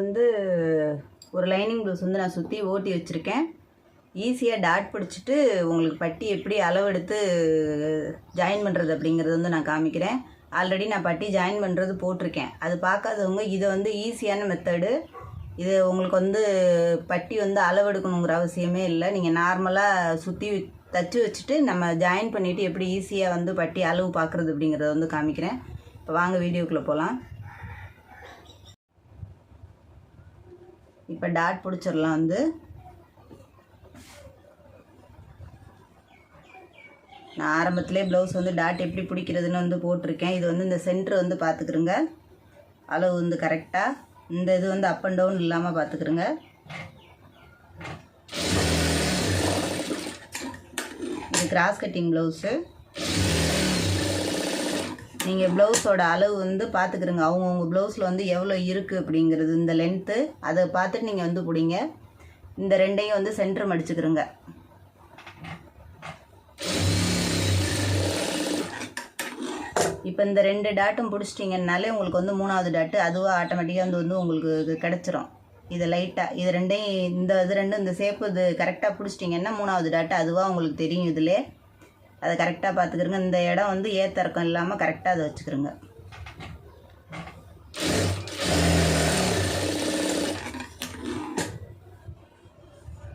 வந்து ஒரு lining blouse வந்து நான் சுற்றி ஓட்டி வச்சுருக்கேன். ஈஸியாக டாட் பிடிச்சிட்டு உங்களுக்கு பட்டி எப்படி அளவெடுத்து ஜாயின் பண்ணுறது அப்படிங்கிறது வந்து நான் காமிக்கிறேன். ஆல்ரெடி நான் பட்டி ஜாயின் பண்ணுறது போட்டிருக்கேன். அது பார்க்காதவங்க இதை வந்து ஈஸியான மெத்தடு இது உங்களுக்கு வந்து பட்டி வந்து அளவெடுக்கணுங்கிற அவசியமே இல்லை. நீங்கள் நார்மலாக சுற்றி தச்சு வச்சுட்டு நம்ம ஜாயின் பண்ணிவிட்டு எப்படி ஈஸியாக வந்து பட்டி அளவு பார்க்குறது அப்படிங்கிறத வந்து காமிக்கிறேன். இப்போ வாங்க வீடியோக்குள்ளே போகலாம் இப்போ டாட் பிடிச்சிடலாம் வந்து. நான் ஆரம்பத்திலே ப்ளவுஸ் வந்து டாட் எப்படி பிடிக்கிறதுன்னு வந்து போட்டிருக்கேன். இது வந்து இந்த சென்டர் வந்து பார்த்துக்குருங்க. அளவு வந்து கரெக்டாக இந்த இது வந்து அப் அண்ட் டவுன் இல்லாமல் பார்த்துக்குருங்க. இது கிராஸ் கட்டிங் ப்ளவுஸு நீங்கள் ப்ளவுஸோட அளவு வந்து பார்த்துக்கிறங்க அவங்கவுங்க ப்ளவுஸில் வந்து எவ்வளோ இருக்குது அப்படிங்கிறது இந்த லென்த்து அதை பார்த்துட்டு நீங்கள் வந்து பிடிங்க. இந்த ரெண்டையும் வந்து சென்டர் மடிச்சுக்கிறங்க இப்போ இந்த ரெண்டு டாட்டும் பிடிச்சிட்டிங்கனாலே உங்களுக்கு வந்து மூணாவது டாட்டு அதுவாக ஆட்டோமேட்டிக்காக வந்து வந்து உங்களுக்கு இது கிடச்சிரும். இது லைட்டாக இது ரெண்டையும் இந்த இது ரெண்டும் இந்த சேப்பு இது கரெக்டாக பிடிச்சிட்டிங்கன்னா மூணாவது டாட்டு அதுவாக உங்களுக்கு தெரியும் இதிலே. அதை கரெக்டாக பார்த்துக்கிறங்க இந்த இடம் வந்து ஏத்தறக்கம் இல்லாமல் கரெக்டாக அதை வச்சுக்கிறோங்க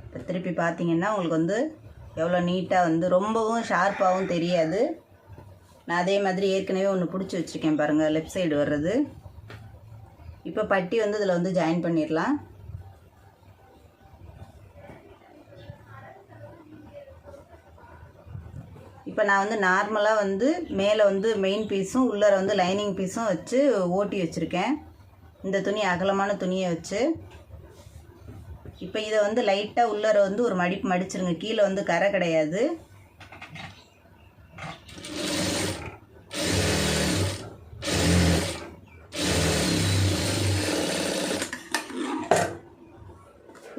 இப்போ திருப்பி பார்த்தீங்கன்னா உங்களுக்கு வந்து எவ்வளோ நீட்டாக வந்து ரொம்பவும் ஷார்ப்பாகவும் தெரியாது. நான் அதே மாதிரி ஏற்கனவே ஒன்று பிடிச்சி வச்சுருக்கேன் பாருங்கள் லெஃப்ட் சைடு வர்றது. இப்போ பட்டி வந்து இதில் வந்து ஜாயின் பண்ணிடலாம் இப்போ நான் வந்து நார்மலாக வந்து மேலே வந்து மெயின் பீஸும் உள்ளார வந்து லைனிங் பீஸும் வச்சு ஓட்டி வச்சுருக்கேன். இந்த துணி அகலமான துணியை வச்சு. இப்போ இதை வந்து லைட்டாக உள்ளார வந்து ஒரு மடிப்பு மடிச்சிருங்க. கீழே வந்து கரை கிடையாது.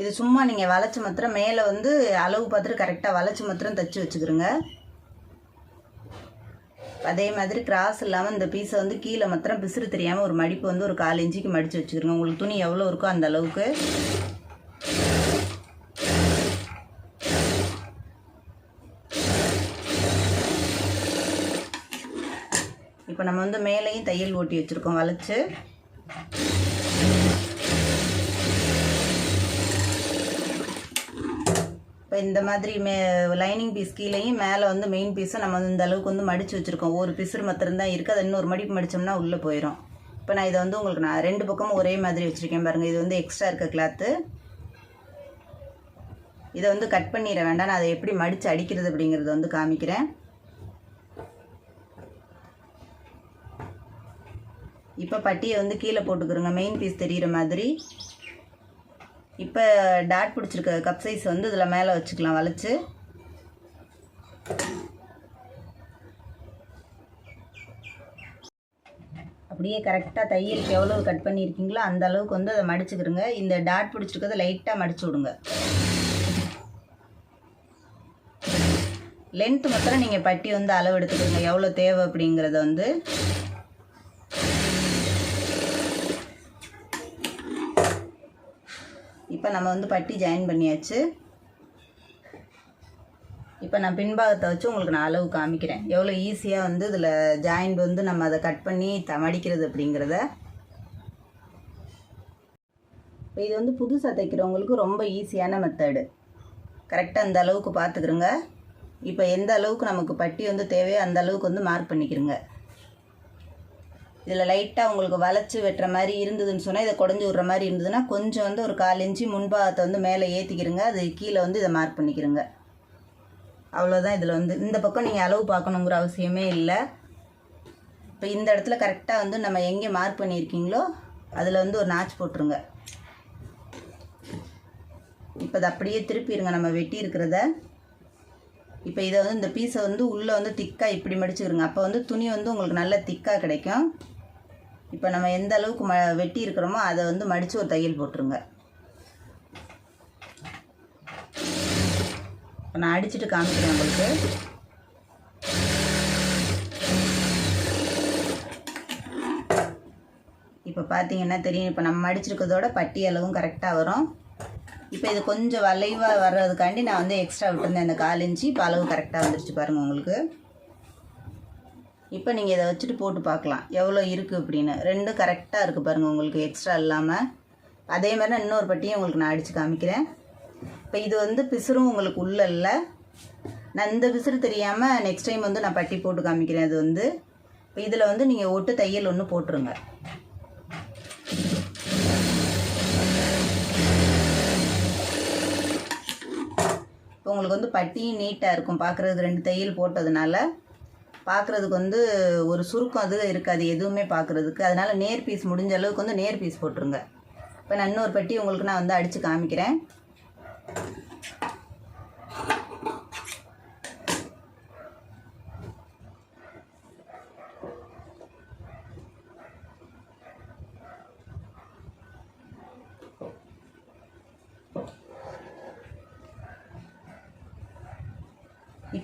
இது சும்மா நீங்கள் வளைச்சி மாத்திரம் மேலே வந்து அளவு பார்த்துட்டு கரெக்டாக வளைச்சி மாத்திரம் தைச்சி வச்சுக்கிறோங்க அதே மாதிரி கிராஸ் இல்லாமல் இந்த பீஸை வந்து கீழே மாத்திரம் பிசுறு தெரியாமல் ஒரு மடிப்பு வந்து ஒரு கால் இஞ்சிக்கு மடித்து வச்சுக்கிறோங்க உங்களுக்கு துணி எவ்வளோ இருக்கோ அந்த அளவுக்கு. இப்போ நம்ம வந்து மேலேயும் தையல் ஓட்டி வச்சுருக்கோம் வளைச்சு. இப்போ இந்த மாதிரி மே லைனிங் பீஸ் கீழேயும் மேலே வந்து மெயின் பீஸும் நம்ம வந்து இந்த அளவுக்கு வந்து மடித்து வச்சுருக்கோம். ஒரு பிசுறு மாத்திரம்தான் இருக்குது அதை இன்னொரு மடிப்பு மடித்தோம்னா உள்ளே போயிடும் இப்போ நான் இதை வந்து உங்களுக்கு நான் ரெண்டு பக்கமும் ஒரே மாதிரி வச்சுருக்கேன் பாருங்கள் இது வந்து எக்ஸ்ட்ரா இருக்க கிளாத்து இதை வந்து கட் பண்ணிட வேண்டாம். நான் அதை எப்படி மடித்து அடிக்கிறது அப்படிங்கிறத வந்து காமிக்கிறேன். இப்போ பட்டியை வந்து கீழே போட்டுக்கிறோங்க. மெயின் பீஸ் தெரிகிற மாதிரி. இப்போ டாட் பிடிச்சிருக்க கப் சைஸ் வந்து இதில் மேலே வச்சுக்கலாம் வளைச்சு அப்படியே கரெக்டாக தையலுக்கு எவ்வளோ கட் பண்ணியிருக்கீங்களோ அந்த அளவுக்கு வந்து அதை மடிச்சுக்கிறோங்க இந்த டாட் பிடிச்சிருக்கிறத லைட்டாக மடிச்சு விடுங்க. லென்த்து மாத்திரம் நீங்கள் பட்டி வந்து அளவு எடுத்துக்கிறீங்க எவ்வளோ தேவை அப்படிங்கிறத வந்து. இப்போ நம்ம வந்து பட்டி ஜாயின் பண்ணியாச்சு. இப்போ நான் பின்பாகத்தை வச்சு உங்களுக்கு நான் அளவு காமிக்கிறேன். எவ்வளோ ஈஸியாக வந்து இதில் ஜாயின் வந்து நம்ம அதை கட் பண்ணி த மடிக்கிறது அப்படிங்கிறத. இப்போ இது வந்து புதுசாக தைக்கிறவங்களுக்கு ரொம்ப ஈஸியான மெத்தடு கரெக்டாக அந்த அளவுக்கு பார்த்துக்கிறோங்க இப்போ எந்த அளவுக்கு நமக்கு பட்டி வந்து தேவையோ அந்த அளவுக்கு வந்து மார்க் பண்ணிக்கிறோங்க இதில் லைட்டாக உங்களுக்கு வளைச்சி வெட்டுற மாதிரி இருந்ததுன்னு சொன்னால் இதை குடஞ்சி விட்ற மாதிரி இருந்ததுன்னா கொஞ்சம் வந்து ஒரு கால் இன்ச்சு முன்பாகத்தை வந்து மேலே ஏற்றிக்கிறங்க அது கீழே வந்து இதை மார்க் பண்ணிக்கிறங்க அவ்வளோதான் இதில் வந்து. இந்த பக்கம் நீங்கள் அளவு பார்க்கணுங்கிற அவசியமே இல்லை. இப்போ இந்த இடத்துல கரெக்டாக வந்து நம்ம எங்கே மார்க் பண்ணியிருக்கீங்களோ அதில் வந்து ஒரு நாச் போட்டுருங்க. இப்போ அதை அப்படியே திருப்பிடுங்க நம்ம வெட்டி இருக்கிறத. இப்போ இதை வந்து இந்த பீஸை வந்து உள்ளே வந்து திக்காக இப்படி மடிச்சுக்கிறோங்க அப்போ வந்து துணி வந்து உங்களுக்கு நல்ல திக்காக கிடைக்கும். இப்போ நம்ம எந்த அளவுக்கு ம வெட்டி இருக்கிறோமோ அதை வந்து மடித்து ஒரு தையல் போட்டுருங்க. இப்போ நான் அடிச்சுட்டு காமிக்கிறேன் உங்களுக்கு. இப்போ பார்த்தீங்கன்னா தெரியும் இப்போ நம்ம மடிச்சிருக்கிறதோட பட்டி அளவும் கரெக்டாக வரும். இப்போ இது கொஞ்சம் வளைவாக வர்றதுக்காண்டி நான் வந்து எக்ஸ்ட்ரா விட்டுருந்தேன் அந்த கால் இன்ச்சு. இப்போ அளவு கரெக்டாக வந்துருச்சு பாருங்கள் உங்களுக்கு. இப்போ நீங்கள் இதை வச்சுட்டு போட்டு பார்க்கலாம். எவ்வளோ இருக்குது அப்படின்னு. ரெண்டும் கரெக்டாக இருக்குது பாருங்கள் உங்களுக்கு எக்ஸ்ட்ரா இல்லாமல் அதே மாதிரி நான் இன்னொரு பட்டியும் உங்களுக்கு நான் அடித்து காமிக்கிறேன். இப்போ இது வந்து பிசுறும் உங்களுக்கு உள்ள இல்லை. நான் இந்த பிசுறு தெரியாமல் நெக்ஸ்ட் டைம் வந்து நான் பட்டி போட்டு காமிக்கிறேன் அது வந்து. இப்போ இதில் வந்து நீங்கள் ஒட்டு தையல் ஒன்று போட்டுருங்க. இப்போ உங்களுக்கு வந்து பட்டியும் நீட்டாக இருக்கும். பார்க்குறதுக்கு ரெண்டு தையல் போட்டதுனால. பார்க்குறதுக்கு வந்து ஒரு சுருக்கம் அது இருக்காது எதுவுமே பார்க்குறதுக்கு அதனால் நேர் பீஸ் முடிஞ்ச அளவுக்கு வந்து நேர் பீஸ் போட்டுருங்க. இப்போ நான் இன்னொரு பெட்டி உங்களுக்கு நான் வந்து அடித்து காமிக்கிறேன்.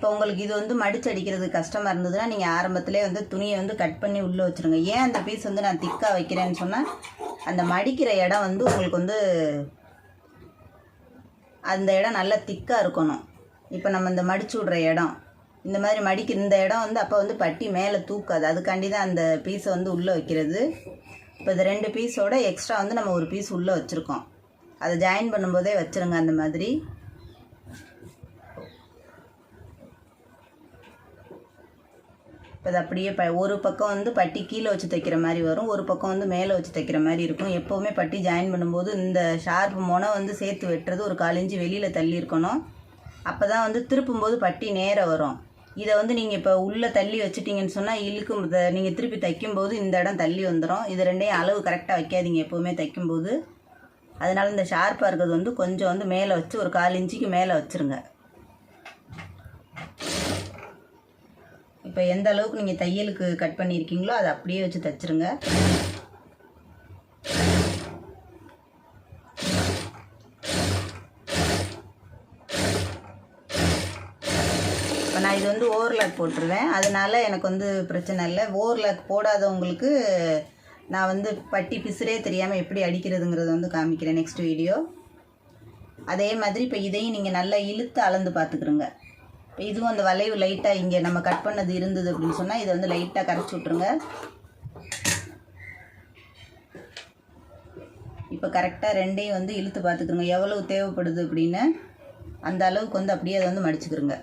இப்போ உங்களுக்கு இது வந்து மடிச்சு அடிக்கிறது கஷ்டமாக இருந்ததுன்னா நீங்கள் ஆரம்பத்திலே வந்து துணியை வந்து கட் பண்ணி உள்ளே வச்சுருங்க. ஏன் அந்த பீஸ் வந்து நான் திக்காக வைக்கிறேன்னு சொன்னால் அந்த மடிக்கிற இடம் வந்து உங்களுக்கு வந்து அந்த இடம் நல்லா திக்காக இருக்கணும். இப்போ நம்ம இந்த மடிச்சு விட்ற இடம் இந்த மாதிரி மடிக்கு இந்த இடம் வந்து அப்போ வந்து பட்டி மேலே தூக்காது. அதுக்காண்டி தான் அந்த பீஸை வந்து உள்ளே வைக்கிறது. இப்போ இந்த ரெண்டு பீஸோட எக்ஸ்ட்ரா வந்து நம்ம ஒரு பீஸ் உள்ளே வச்சுருக்கோம். அதை ஜாயின் பண்ணும்போதே வச்சுருங்க அந்த மாதிரி. இப்போ அது அப்படியே ப ஒரு பக்கம் வந்து பட்டி கீழே வச்சு தைக்கிற மாதிரி வரும். ஒரு பக்கம் வந்து மேலே வச்சு தைக்கிற மாதிரி இருக்கும். எப்போவுமே பட்டி ஜாயின் பண்ணும்போது இந்த ஷார்ப் முனை வந்து சேர்த்து வெட்டுறது ஒரு காலிஞ்சி வெளியில் தள்ளி இருக்கணும். அப்போ தான் வந்து திருப்பும்போது பட்டி நேராக வரும். இதை வந்து நீங்கள் இப்போ உள்ளே தள்ளி வச்சிட்டிங்கன்னு சொன்னால் இழுக்கும் நீங்கள் திருப்பி தைக்கும்போது இந்த இடம் தள்ளி வந்துடும் இது ரெண்டையும் அளவு கரெக்டாக வைக்காதீங்க எப்போவுமே தைக்கும்போது. அதனால் இந்த ஷார்ப்பாக இருக்கிறது வந்து கொஞ்சம் வந்து மேலே வச்சு ஒரு கால் இன்ச்சுக்கு மேலே வச்சுருங்க. இப்போ எந்த அளவுக்கு நீங்கள் தையலுக்கு கட் பண்ணியிருக்கீங்களோ அதை அப்படியே வச்சு தைச்சிருங்க. இப்போ நான் இது வந்து ஓவர்லாக் போட்டுருவேன். அதனால் எனக்கு வந்து பிரச்சனை இல்லை. ஓவர்லாக் போடாதவங்களுக்கு நான் வந்து பட்டி பிசுரே தெரியாமல் எப்படி அடிக்கிறதுங்கிறத வந்து காமிக்கிறேன் நெக்ஸ்ட் வீடியோ அதே மாதிரி இப்போ இதையும் நீங்கள் நல்லா இழுத்து அளந்து பார்த்துக்குறோங்க இதுவும் அந்த வளைவு லைட்டாக இங்கே நம்ம கட் பண்ணது இருந்தது அப்படின்னு சொன்னால் இதை வந்து லைட்டாக கரைச்சி விட்ருங்க இப்போ கரெக்டாக ரெண்டையும் வந்து இழுத்து பார்த்துக்குருங்க. எவ்வளவு தேவைப்படுது அப்படின்னு அந்த அளவுக்கு வந்து அப்படியே அதை வந்து மடிச்சுக்கிறோங்க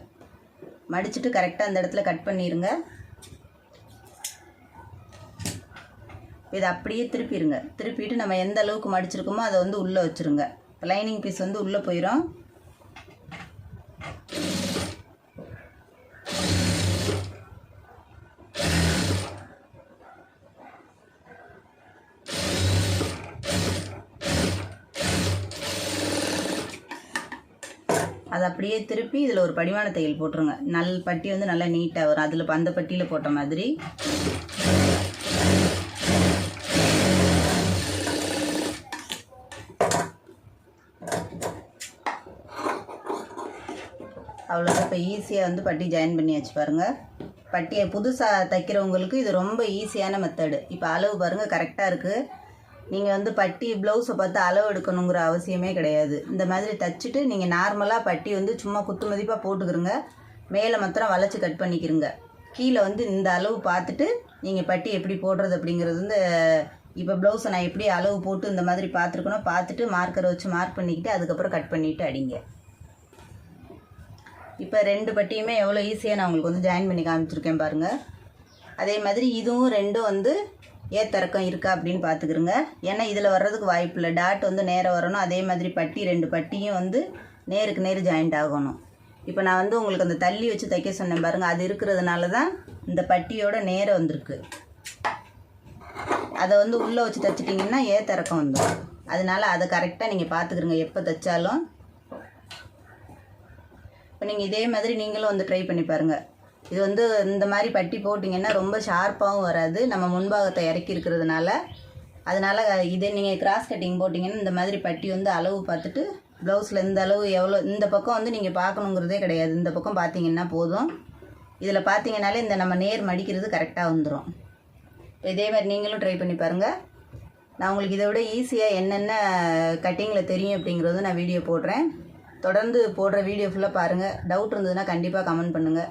மடிச்சுட்டு கரெக்டாக அந்த இடத்துல கட் பண்ணிடுங்க இதை அப்படியே திருப்பிடுங்க திருப்பிட்டு நம்ம எந்த அளவுக்கு மடிச்சிருக்கோமோ அதை வந்து உள்ளே வச்சுருங்க. லைனிங் பீஸ் வந்து உள்ளே போயிடும் அதை அப்படியே திருப்பி இதில் ஒரு படிமான தையல் போட்டுருங்க. நல் பட்டி வந்து நல்லா நீட்டாக வரும். அதில் அந்த பட்டியில் போட்ட மாதிரி. அவ்வளோதான் இப்போ ஈஸியாக வந்து பட்டி ஜாயின் பண்ணியாச்சு பாருங்கள் பட்டியை புதுசாக தைக்கிறவங்களுக்கு இது ரொம்ப ஈஸியான மெத்தடு இப்போ அளவு பாருங்கள் கரெக்டாக இருக்குது நீங்கள் வந்து பட்டி ப்ளவுஸை பார்த்து அளவு எடுக்கணுங்கிற அவசியமே கிடையாது. இந்த மாதிரி தைச்சிட்டு நீங்கள் நார்மலாக பட்டி வந்து சும்மா குத்து மதிப்பாக போட்டுக்கிறங்க. மேலே மாத்திரம் வளைச்சி கட் பண்ணிக்கிறங்க. கீழே வந்து இந்த அளவு பார்த்துட்டு நீங்கள் பட்டி எப்படி போடுறது அப்படிங்கிறது வந்து இப்போ ப்ளவுஸை நான் எப்படி அளவு போட்டு இந்த மாதிரி பார்த்துருக்கணும் பார்த்துட்டு மார்க்கரை வச்சு மார்க் பண்ணிக்கிட்டு அதுக்கப்புறம் கட் பண்ணிவிட்டு அடிங்க. இப்போ ரெண்டு பட்டியுமே எவ்வளோ ஈஸியாக நான் உங்களுக்கு வந்து ஜாயின் பண்ணி காமிச்சிருக்கேன் பாருங்கள் அதே மாதிரி இதுவும் ரெண்டும் வந்து ஏத்திறக்கம் இருக்கா அப்படின்னு பார்த்துக்கிறோங்க. ஏன்னா இதில் வர்றதுக்கு வாய்ப்பு இல்லை. டாட் வந்து நேராக வரணும். அதே மாதிரி பட்டி ரெண்டு பட்டியும் வந்து நேருக்கு நேர் ஜாயிண்ட் ஆகணும். இப்போ நான் வந்து உங்களுக்கு அந்த தள்ளி வச்சு தைக்க சொன்னேன் பாருங்கள் அது இருக்கிறதுனால தான் இந்த பட்டியோட நேரம் வந்திருக்கு. அதை வந்து உள்ளே வச்சு தைச்சிட்டிங்கன்னா ஏத்திறக்கம் வந்துடும் அதனால அதை கரெக்டாக நீங்கள் பார்த்துக்கிறங்க. எப்போ தைச்சாலும். இப்போ நீங்கள் இதே மாதிரி நீங்களும் வந்து ட்ரை பண்ணி பாருங்கள் இது வந்து இந்த மாதிரி பட்டி போட்டிங்கன்னா ரொம்ப ஷார்ப்பாகவும் வராது. நம்ம முன்பாகத்தை இறக்கி இருக்கிறதுனால. அதனால் இதே நீங்கள் கிராஸ் கட்டிங் போட்டிங்கன்னா இந்த மாதிரி பட்டி வந்து அளவு பார்த்துட்டு ப்ளவுஸில் இந்த அளவு எவ்வளோ இந்த பக்கம் வந்து நீங்கள் பார்க்கணுங்கிறதே கிடையாது. இந்த பக்கம் பார்த்தீங்கன்னா போதும். இதில் பார்த்தீங்கனாலே இந்த நம்ம நேர் மடிக்கிறது கரெக்டாக வந்துடும் இதே மாதிரி நீங்களும் ட்ரை பண்ணி பாருங்கள் நான் உங்களுக்கு இதை விட ஈஸியாக என்னென்ன கட்டிங்கில் தெரியும் அப்படிங்கிறதும் நான் வீடியோ போடுறேன். தொடர்ந்து போடுற வீடியோ ஃபுல்லாக பாருங்கள் டவுட் இருந்ததுன்னா கண்டிப்பாக கமெண்ட் பண்ணுங்கள்